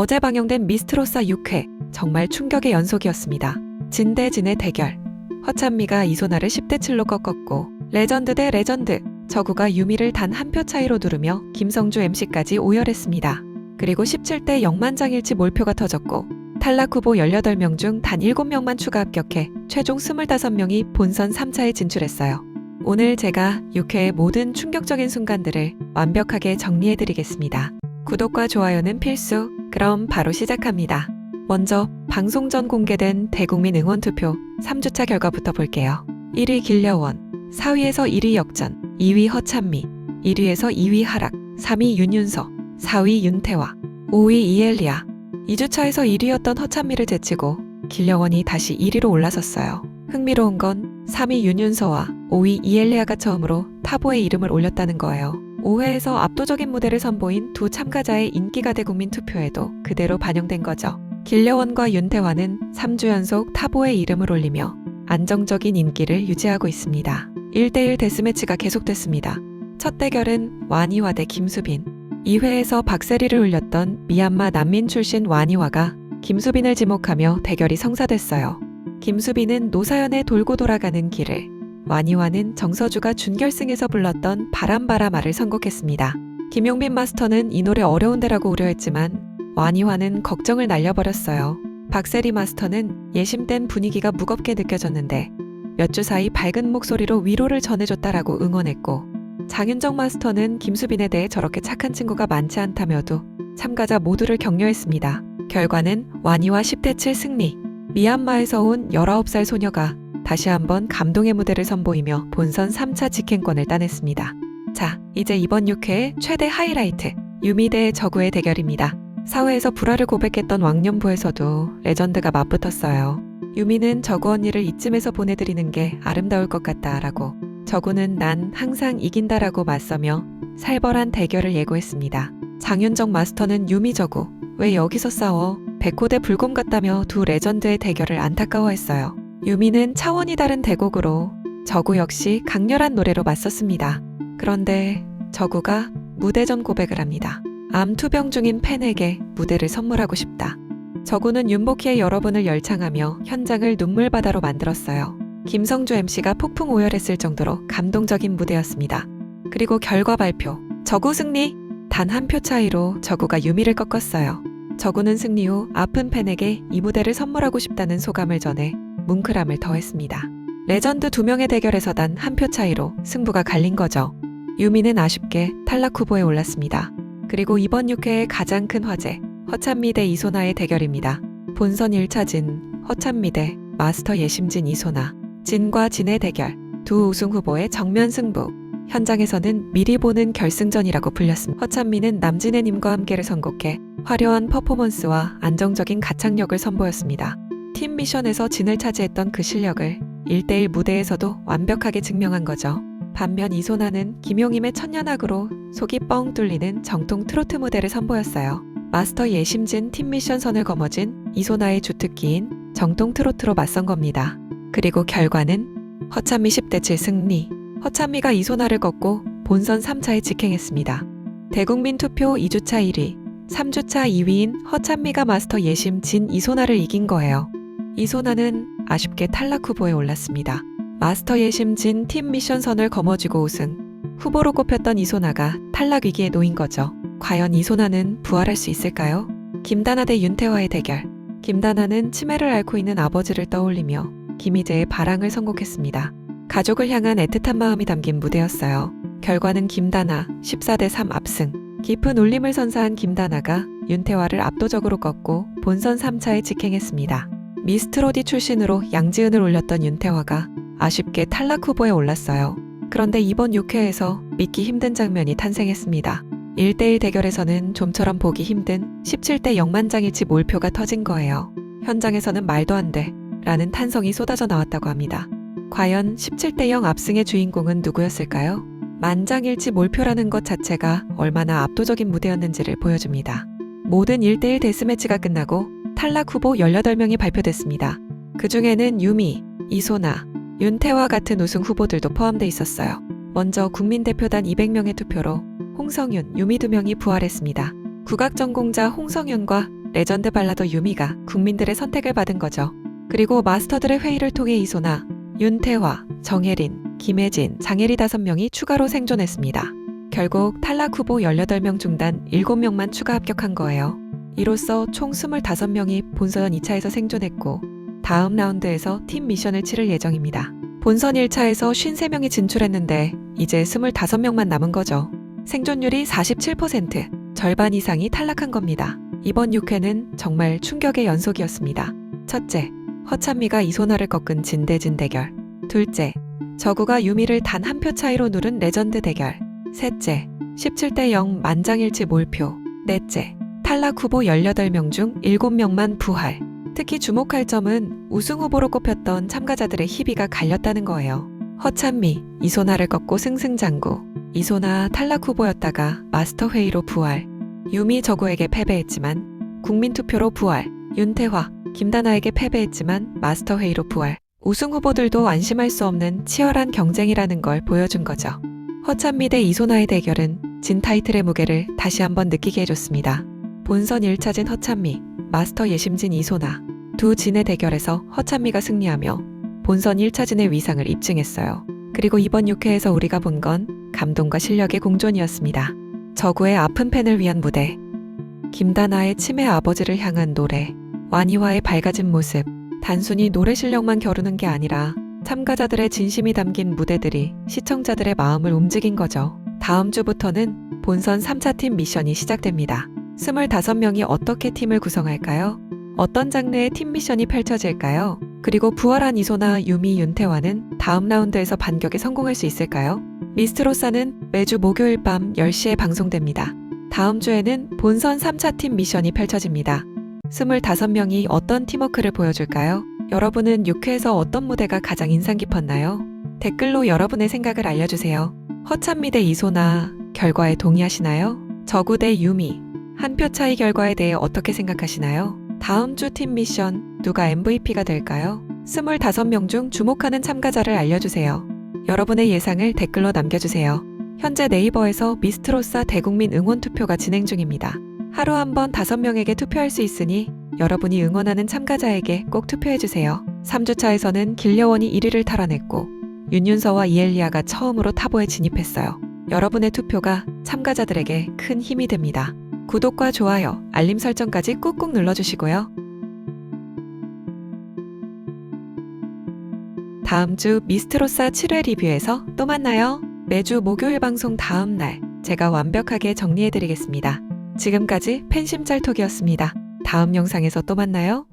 어제 방영된 미스트로사 6회 정말 충격의 연속이었습니다. 진대진의 대결. 허찬미가 이소나를 10대 7로 꺾었고 레전드 대 레전드. 저구가 유미를 단 한 표 차이로 누르며 김성주 MC까지 오열했습니다. 그리고 17대 0만장일치 몰표가 터졌고 탈락 후보 18명 중 단 7명만 추가 합격해 최종 25명이 본선 3차에 진출했어요. 오늘 제가 6회의 모든 충격적인 순간들을 완벽하게 정리해드리겠습니다. 구독과 좋아요는 필수. 그럼 바로 시작합니다. 먼저 방송 전 공개된 대국민 응원 투표 3주차 결과부터 볼게요. 1위 길려원, 4위에서 1위 역전, 2위 허찬미, 1위에서 2위 하락, 3위 윤윤서, 4위 윤태화, 5위 이엘리아. 2주차에서 1위였던 허찬미를 제치고 길려원이 다시 1위로 올라섰어요. 흥미로운 건 3위 윤윤서와 5위 이엘리아가 처음으로 타보의 이름을 올렸다는 거예요. 5회에서 압도적인 무대를 선보인 두 참가자의 인기가 대 국민 투표에도 그대로 반영된 거죠. 길려원과 윤태환은 3주 연속 타보의 이름을 올리며 안정적인 인기를 유지하고 있습니다. 1대1 데스매치가 계속됐습니다. 첫 대결은 와니와 대 김수빈. 2회에서 박세리를 울렸던 미얀마 난민 출신 와니와가 김수빈을 지목하며 대결이 성사됐어요. 김수빈은 노사연의 돌고 돌아가는 길을 와니와는 정서주가 준결승에서 불렀던 바람바라마를 선곡했습니다. 김용빈 마스터는 이 노래 어려운데라고 우려했지만 와니와는 걱정을 날려버렸어요. 박세리 마스터는 예심된 분위기가 무겁게 느껴졌는데 몇 주 사이 밝은 목소리로 위로를 전해줬다라고 응원했고 장윤정 마스터는 김수빈에 대해 저렇게 착한 친구가 많지 않다며도 참가자 모두를 격려했습니다. 결과는 와니와 10대 7 승리. 미얀마에서 온 19살 소녀가 다시 한번 감동의 무대를 선보이며 본선 3차 직행권을 따냈습니다. 자, 이제 이번 6회의 최대 하이라이트, 유미 대 저구의 대결입니다. 사회에서 불화를 고백했던 왕년부에서도 레전드가 맞붙었어요. 유미는 저구 언니를 이쯤에서 보내드리는 게 아름다울 것 같다라고, 저구는 난 항상 이긴다라고 맞서며 살벌한 대결을 예고했습니다. 장윤정 마스터는 유미 저구, 왜 여기서 싸워? 백호 대 불곰 같다며 두 레전드의 대결을 안타까워했어요. 유미는 차원이 다른 대곡으로 저구 역시 강렬한 노래로 맞섰습니다. 그런데 저구가 무대 전 고백을 합니다. 암 투병 중인 팬에게 무대를 선물하고 싶다. 저구는 윤복희의 여러분을 열창하며 현장을 눈물바다로 만들었어요. 김성주 MC가 폭풍 오열했을 정도로 감동적인 무대였습니다. 그리고 결과 발표. 저구 승리! 단 한 표 차이로 저구가 유미를 꺾었어요. 저구는 승리 후 아픈 팬에게 이 무대를 선물하고 싶다는 소감을 전해 뭉클함을 더했습니다. 레전드 두 명의 대결에서 단한표 차이로 승부가 갈린 거죠. 유미는 아쉽게 탈락 후보에 올랐습니다. 그리고 이번 6회의 가장 큰 화제, 허찬미 대 이소나의 대결입니다. 본선 1차진 허찬미 대 마스터 예심진 이소나, 진과 진의 대결, 두 우승 후보의 정면 승부. 현장에서는 미리 보는 결승전이라고 불렸습니다. 허찬미는 남진혜님과 함께를 선곡해 화려한 퍼포먼스와 안정적인 가창력을 선보였습니다. 팀 미션에서 진을 차지했던 그 실력을 1대1 무대에서도 완벽하게 증명한 거죠. 반면 이소나는 김용임의 천년악으로 속이 뻥 뚫리는 정통 트로트 무대를 선보였어요. 마스터 예심진 팀 미션 선을 거머쥔 이소나의 주특기인 정통 트로트로 맞선 겁니다. 그리고 결과는 허찬미 10대 7 승리. 허찬미가 이소나를 꺾고 본선 3차에 직행했습니다. 대국민 투표 2주차 1위, 3주차 2위인 허찬미가 마스터 예심 진 이소나를 이긴 거예요. 이소나는 아쉽게 탈락 후보에 올랐습니다. 마스터 예심 진 팀 미션 선을 거머쥐고 우승. 후보로 꼽혔던 이소나가 탈락 위기에 놓인 거죠. 과연 이소나는 부활할 수 있을까요? 김다나 대 윤태화의 대결. 김다나는 치매를 앓고 있는 아버지를 떠올리며 김희재의 바랑을 선곡했습니다. 가족을 향한 애틋한 마음이 담긴 무대였어요. 결과는 김다나 14대 3 압승. 깊은 울림을 선사한 김다나가 윤태화를 압도적으로 꺾고 본선 3차에 직행했습니다. 미스트로디 출신으로 양지은을 올렸던 윤태화가 아쉽게 탈락 후보에 올랐어요. 그런데 이번 6회에서 믿기 힘든 장면이 탄생했습니다. 1대1 대결에서는 좀처럼 보기 힘든 17대 0만장일치 몰표가 터진 거예요. 현장에서는 말도 안 돼. 라는 탄성이 쏟아져 나왔다고 합니다. 과연 17대 0 압승의 주인공은 누구였을까요? 만장일치 몰표라는 것 자체가 얼마나 압도적인 무대였는지를 보여줍니다. 모든 1대1 데스매치가 끝나고 탈락 후보 18명이 발표됐습니다. 그 중에는 유미, 이소나, 윤태화 같은 우승 후보들도 포함돼 있었어요. 먼저 국민대표단 200명의 투표로 홍성윤, 유미 두 명이 부활했습니다. 국악 전공자 홍성윤과 레전드 발라더 유미가 국민들의 선택을 받은 거죠. 그리고 마스터들의 회의를 통해 이소나, 윤태화, 정혜린, 김혜진, 장혜리 5명이 추가로 생존했습니다. 결국 탈락 후보 18명 중단 7명만 추가 합격한 거예요. 이로써 총 25명이 본선 2차에서 생존했고 다음 라운드에서 팀 미션을 치를 예정입니다. 본선 1차에서 53명이 진출했는데 이제 25명만 남은 거죠. 생존율이 47%, 절반 이상이 탈락한 겁니다. 이번 6회는 정말 충격의 연속이었습니다. 첫째, 허찬미가 이소나를 꺾은 진대진 대결. 둘째, 저구가 유미를 단 한 표 차이로 누른 레전드 대결. 셋째, 17대 0 만장일치 몰표. 넷째, 탈락 후보 18명 중 7명만 부활. 특히 주목할 점은 우승 후보로 꼽혔던 참가자들의 희비가 갈렸다는 거예요. 허찬미, 이소나를 꺾고 승승장구. 이소나 탈락 후보였다가 마스터 회의로 부활. 유미 저구에게 패배했지만 국민 투표로 부활. 윤태화, 김다나에게 패배했지만 마스터 회의로 부활. 우승 후보들도 안심할 수 없는 치열한 경쟁이라는 걸 보여준 거죠. 허찬미 대 이소나의 대결은 진 타이틀의 무게를 다시 한번 느끼게 해줬습니다. 본선 1차진 허찬미, 마스터 예심진 이소나. 두 진의 대결에서 허찬미가 승리하며 본선 1차진의 위상을 입증했어요. 그리고 이번 6회에서 우리가 본 건 감동과 실력의 공존이었습니다. 저구의 아픈 팬을 위한 무대, 김다나의 치매 아버지를 향한 노래, 완이와의 밝아진 모습, 단순히 노래 실력만 겨루는 게 아니라 참가자들의 진심이 담긴 무대들이 시청자들의 마음을 움직인 거죠. 다음 주부터는 본선 3차 팀 미션이 시작됩니다. 25명이 어떻게 팀을 구성할까요? 어떤 장르의 팀 미션이 펼쳐질까요? 그리고 부활한 이소나 유미 윤태화는 다음 라운드에서 반격에 성공할 수 있을까요? 미스트로사는 매주 목요일 밤 10시에 방송됩니다. 다음 주에는 본선 3차 팀 미션이 펼쳐집니다. 25명이 어떤 팀워크를 보여줄까요? 여러분은 6회에서 어떤 무대가 가장 인상 깊었나요? 댓글로 여러분의 생각을 알려주세요. 허찬미 대 이소나 결과에 동의하시나요? 저구 대 유미 한 표 차이 결과에 대해 어떻게 생각하시나요? 다음 주 팀 미션 누가 MVP가 될까요? 25명 중 주목하는 참가자를 알려주세요. 여러분의 예상을 댓글로 남겨주세요. 현재 네이버에서 미스트로사 대국민 응원 투표가 진행 중입니다. 하루 한 번 5명에게 투표할 수 있으니 여러분이 응원하는 참가자에게 꼭 투표해주세요. 3주차에서는 길려원이 1위를 탈환했고 윤윤서와 이엘리아가 처음으로 타보에 진입했어요. 여러분의 투표가 참가자들에게 큰 힘이 됩니다. 구독과 좋아요, 알림 설정까지 꾹꾹 눌러주시고요. 다음 주 미스트로사 7회 리뷰에서 또 만나요. 매주 목요일 방송 다음 날 제가 완벽하게 정리해드리겠습니다. 지금까지 팬심짤톡이었습니다. 다음 영상에서 또 만나요.